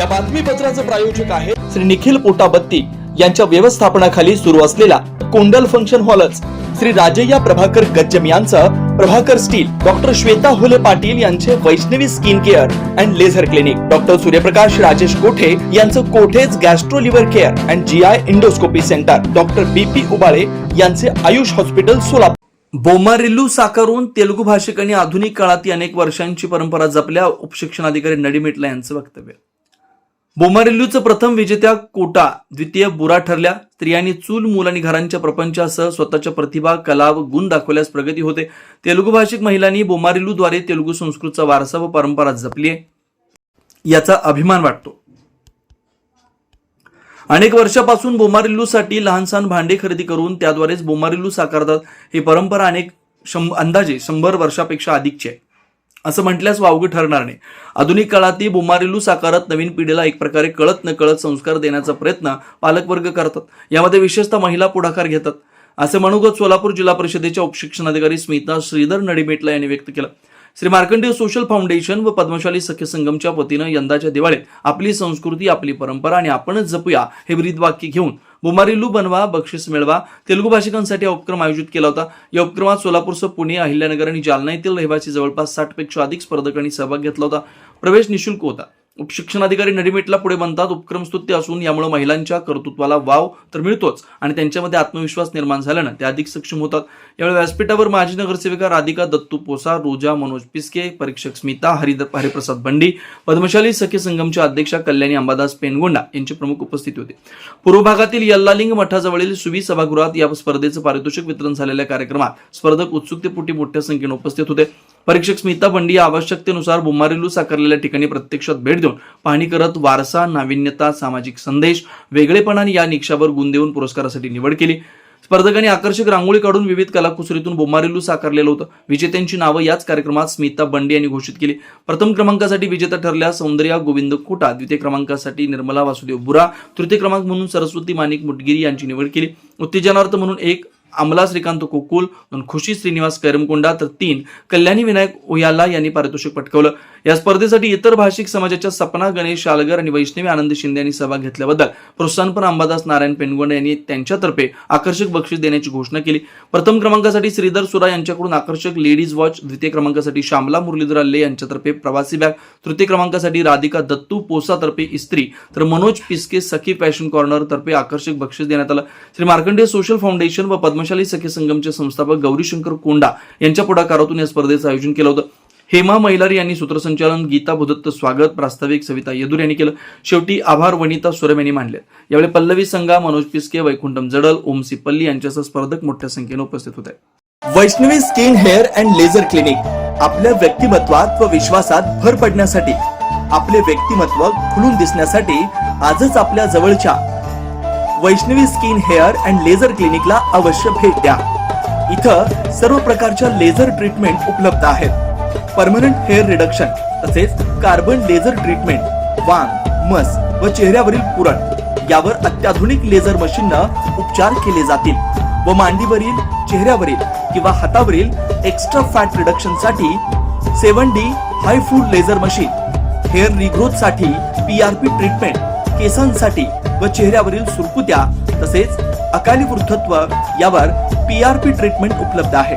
या बातमीपत्राचे प्रायोजक आहे श्री निखिल पोटाबत्ती यांच्या व्यवस्थापनाखाली सुरू असलेला कोंडल फंक्शन हॉलच. श्री राजय्या प्रभाकर गज्जम यांचं प्रभाकर स्टील डॉक्टर श्वेता हुले पाटील यांचे Vaishnavi skin care and laser clinic. Doctor Suryaprakash Rajesh Kothe यांचं कोठेज gastro liver care and G I endoscopy centre. Doctor B P Ubale यांचे आयुष हॉस्पिटल सोलापूर. बोमारिल्लू साकारून तेलुगू आणि आधुनिक काळात अनेक वर्षांची परंपरा जपल्या उपशिक्षणाधिकारी नडीमेटला यांचं वक्तव्य. बोमारिल्लूचं प्रथम विजेत्या कोटा द्वितीय बुरा ठरल्या. स्त्रियांनी चूल मूल आणि घरांच्या प्रपंचासह स्वतःच्या प्रतिभा कला व गुण दाखवल्यास प्रगती होते. तेलुगू भाषिक महिलांनी बोमारिल्लूद्वारे तेलुगू संस्कृतचा वारसा व परंपरा जपली आहे. याचा अभिमान वाटतो. अनेक वर्षापासून बोमारिल्लूसाठी लहान सहान भांडे खरेदी करून त्याद्वारेच बोमारिल्लू साकारतात. ही परंपरा अनेक शं अंदाजे शंभर वर्षापेक्षा अधिकची आहे. असं म्हटल्यास वावगं ठरणार नाही. आधुनिक काळातही बोमारिल्लू साकारत नवीन पिढीला एक प्रकारे कळत न कळत संस्कार देण्याचा प्रयत्न पालकवर्ग करतात. यामध्ये विशेषतः महिला पुढाकार घेतात. असे मनोगत सोलापूर जिल्हा परिषदेच्या उपशिक्षणाधिकारी स्मिता श्रीधर नडीमेटला यांनी व्यक्त केलं. श्री मार्कंडेय सोशल फाउंडेशन व पद्मशाली सख्य संगमच्या वतीनं यंदाच्या दिवाळीत आपली संस्कृती आपली परंपरा आणि आपणच जपूया हे ब्रीदवाक्य घेऊन बुमारिल्लू बनवा बक्षीस मिळवा. तेलुगू भाषिकांसाठी हा उपक्रम आयोजित केला होता. या उपक्रमात सोलापूरसह पुणे अहिल्यानगर आणि जालना येथील रहिवासी जवळपास साठपेक्षा अधिक स्पर्धकांनी सहभाग घेतला होता. प्रवेश निशुल्क होता. उपशिक्षणाधिकारी नडीमेटला पुढे बनतात. उपक्रम स्तुत्य असून यामुळे महिलांच्या कर्तृत्वाला वाव तर मिळतोच आणि त्यांच्यामध्ये आत्मविश्वास निर्माण झाल्यानं ते अधिक सक्षम होतात. यावेळी व्यासपीठावर माजी नगरसेविका राधिका दत्तू पोसा रोजा मनोज पिस्के परीक्षक स्मिता हरिद हरिप्रसाद बंडी पद्मशाली सखी संगमच्या अध्यक्षा कल्याणी अंबादास पेनगोंडा यांचे प्रमुख उपस्थित होते. पूर्व भागातील यल्लालिंग मठाजवळील सुवी सभागृहात या स्पर्धेचं पारितोषिक वितरण झालेल्या कार्यक्रमात स्पर्धक उत्सुकतेपोटी मोठ्या संख्येने उपस्थित होते. परीक्षक स्मिता बंडी या आवश्यकतेनुसार बुमारिल्लू साकारलेल्या ठिकाणी प्रत्यक्षात भेट देऊन पाहणी करत वारसा नाविन्यता सामाजिक संदेश वेगळेपणाने या निकषावर गुण देऊन पुरस्कारासाठी निवड केली. स्पर्धकांनी आकर्षक रांगोळी काढून विविध कलाकुसरीतून बोमारेलू साकारलेलं होतं. विजेत्यांची नावं याच कार्यक्रमात स्मिता बंडी यांनी घोषित केली. प्रथम क्रमांकासाठी विजेता ठरल्या सौंदर्या गोविंद कोटा. द्वितीय क्रमांकासाठी निर्मला वासुदेव बुरा. तृतीय क्रमांक म्हणून सरस्वती माणिक मुटगिरी यांची निवड केली. उत्तेजनार्थ म्हणून एक अमला श्रीकांत कोकुल दोन खुशी श्रीनिवास करमकुंडा तर तीन कल्याणी विनायक उयाला यांनी पारितोषिक पटकवलं. या स्पर्धेसाठी इतर भाषिक समाजाच्या सपना गणेश शालगर आणि वैष्णवी आनंद शिंदे यांनी सहभाग घेतल्याबद्दल प्रोत्साहनपर अंबादास नारायण पेनगोंडे यांनी त्यांच्यातर्फे आकर्षक बक्षीस देण्याची घोषणा केली. प्रथम क्रमांकासाठी श्रीधर सुरा यांच्याकडून आकर्षक लेडीज वॉच द्वितीय क्रमांकासाठी श्यामला मुरलीधर अल्ले यांच्यातर्फे प्रवासी बॅग तृतीय क्रमांकासाठी राधिका दत्तू पोसातर्फे इस्त्री तर मनोज पिस्के सखी फॅशन कॉर्नर तर्फे आकर्षक बक्षीस देण्यात आलं. श्री मार्कंडेय सोशल फाउंडेशन व पद्मशाली सखी संगमचे संस्थापक गौरीशंकर कोंडा यांच्या पुढाकारातून या स्पर्धेचं आयोजन केलं होतं. हेमा मैलारी यांनी सूत्रसंचालन गीता भुदत्त स्वागत प्रास्ताविक सविता येदूर यांनी केलं. शेवटी आभार वनिता सुरम यांनी मानले यावेळी पल्लवी संघा मनोज पिस्के वैकुंठम जडल ओमसी पल्ली यांच्यासह स्पर्धक मोठ्या संख्येने उपस्थित होते. Vaishnavi skin hair and laser clinic आपल्या व्यक्तिमत्वात व विश्वासात भर पडण्यासाठी आपले व्यक्तिमत्व खुलून दिसण्यासाठी आजच आपल्या जवळच्या Vaishnavi skin hair and laser क्लिनिकला अवश्य भेट द्या. इथं सर्व प्रकारच्या लेझर ट्रीटमेंट उपलब्ध आहेत. परमनंट हेअर रिडक्शन तसेच कार्बन लेझर ट्रीटमेंट वांग मस व चेहऱ्यावरील पुरण. यावर अत्याधुनिक लेझर मशीननं उपचार केले जातील व मांडीवरील चेहऱ्यावरील किंवा हातावरील एक्स्ट्रा फॅट रिडक्शनसाठी सेवन डी हाय फूड लेझर मशीन हेअर रिग्रोथसाठी पी आर पीआरपी ट्रीटमेंट केसांसाठी व चेहऱ्यावरील सुरकुत्या तसेच अकाली वृद्धत्व यावर पी आर पी ट्रीटमेंट उपलब्ध आहे.